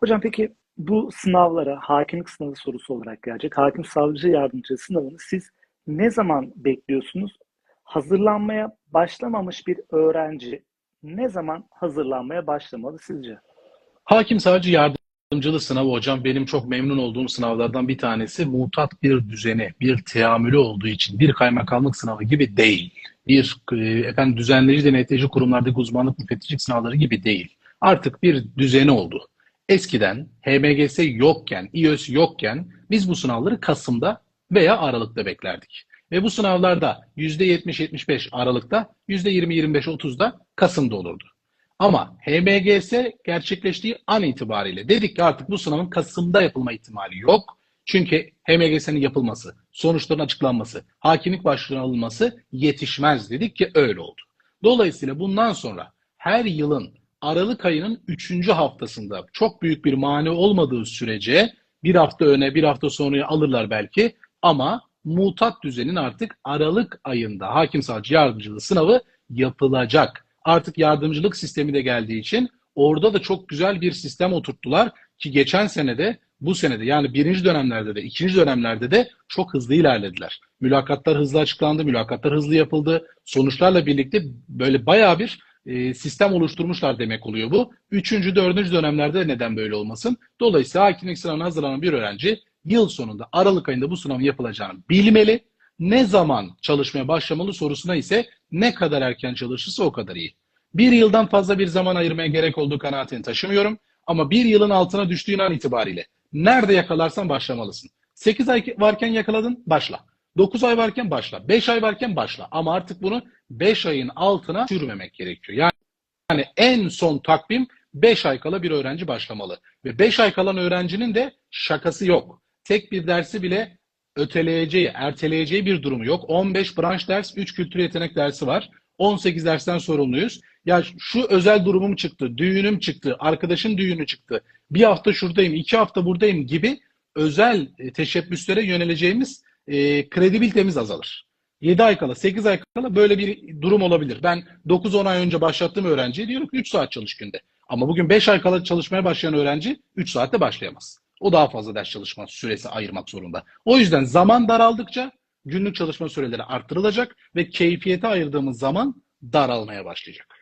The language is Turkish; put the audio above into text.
Hocam peki bu sınavlara hakimlik sınavı sorusu olarak gelecek. Hakim savcı yardımcı sınavını siz ne zaman bekliyorsunuz? Hazırlanmaya başlamamış bir öğrenci ne zaman hazırlanmaya başlamalı sizce? Hakim savcı yardımcılığı sınavı hocam benim çok memnun olduğum sınavlardan bir tanesi mutat bir düzeni, bir teamülü olduğu için bir kaymakamlık sınavı gibi değil. Bir e, efendim düzenleyici denetleyici kurumlardaki uzmanlık müfettişlik sınavları gibi değil. Artık bir düzeni oldu. Eskiden HMGS yokken, İÖS yokken biz bu sınavları Kasım'da veya Aralık'ta beklerdik. Ve bu sınavlarda %70-75 Aralık'ta, %20-25-30'da Kasım'da olurdu. Ama HMGS gerçekleştiği an itibariyle dedik ki artık bu sınavın Kasım'da yapılma ihtimali yok. Çünkü HMGS'nin yapılması, sonuçların açıklanması, hakimlik başvurularının alınması yetişmez dedik ki öyle oldu. Dolayısıyla bundan sonra her yılın Aralık ayının 3. haftasında çok büyük bir mani olmadığı sürece bir hafta öne bir hafta sonraya alırlar belki ama mutat düzenin artık Aralık ayında hakim savcı yardımcılığı sınavı yapılacak. Artık yardımcılık sistemi de geldiği için orada da çok güzel bir sistem oturttular ki geçen senede bu senede yani birinci dönemlerde de ikinci dönemlerde de çok hızlı ilerlediler. Mülakatlar hızlı açıklandı, mülakatlar hızlı yapıldı. Sonuçlarla birlikte böyle bayağı bir e, sistem oluşturmuşlar demek oluyor bu. Üçüncü, dördüncü dönemlerde neden böyle olmasın? Dolayısıyla hakimlik sınavına hazırlanan bir öğrenci yıl sonunda Aralık ayında bu sınavın yapılacağını bilmeli. Ne zaman çalışmaya başlamalı sorusuna ise ne kadar erken çalışırsa o kadar iyi. Bir yıldan fazla bir zaman ayırmaya gerek olduğu kanaatini taşımıyorum. Ama bir yılın altına düştüğün an itibariyle nerede yakalarsan başlamalısın. 8 ay varken yakaladın başla. 9 ay varken başla. 5 ay varken başla. Ama artık bunu 5 ayın altına sürmemek gerekiyor. Yani, yani en son takvim 5 ay kala bir öğrenci başlamalı. Ve 5 ay kalan öğrencinin de şakası yok. Tek bir dersi bile öteleyeceği, erteleyeceği bir durumu yok. 15 branş ders, 3 kültür yetenek dersi var. 18 dersten sorumluyuz. Ya şu özel durumum çıktı, düğünüm çıktı, arkadaşın düğünü çıktı. Bir hafta şuradayım, iki hafta buradayım gibi özel e, teşebbüslere yöneleceğimiz e, kredibilitemiz azalır. 7 ay kala, 8 ay kala böyle bir durum olabilir. Ben 9-10 ay önce başlattığım öğrenciye diyorum ki 3 saat çalış günde. Ama bugün 5 ay kala çalışmaya başlayan öğrenci 3 saatte başlayamaz. O daha fazla ders çalışma süresi ayırmak zorunda. O yüzden zaman daraldıkça günlük çalışma süreleri arttırılacak ve keyfiyete ayırdığımız zaman daralmaya başlayacak.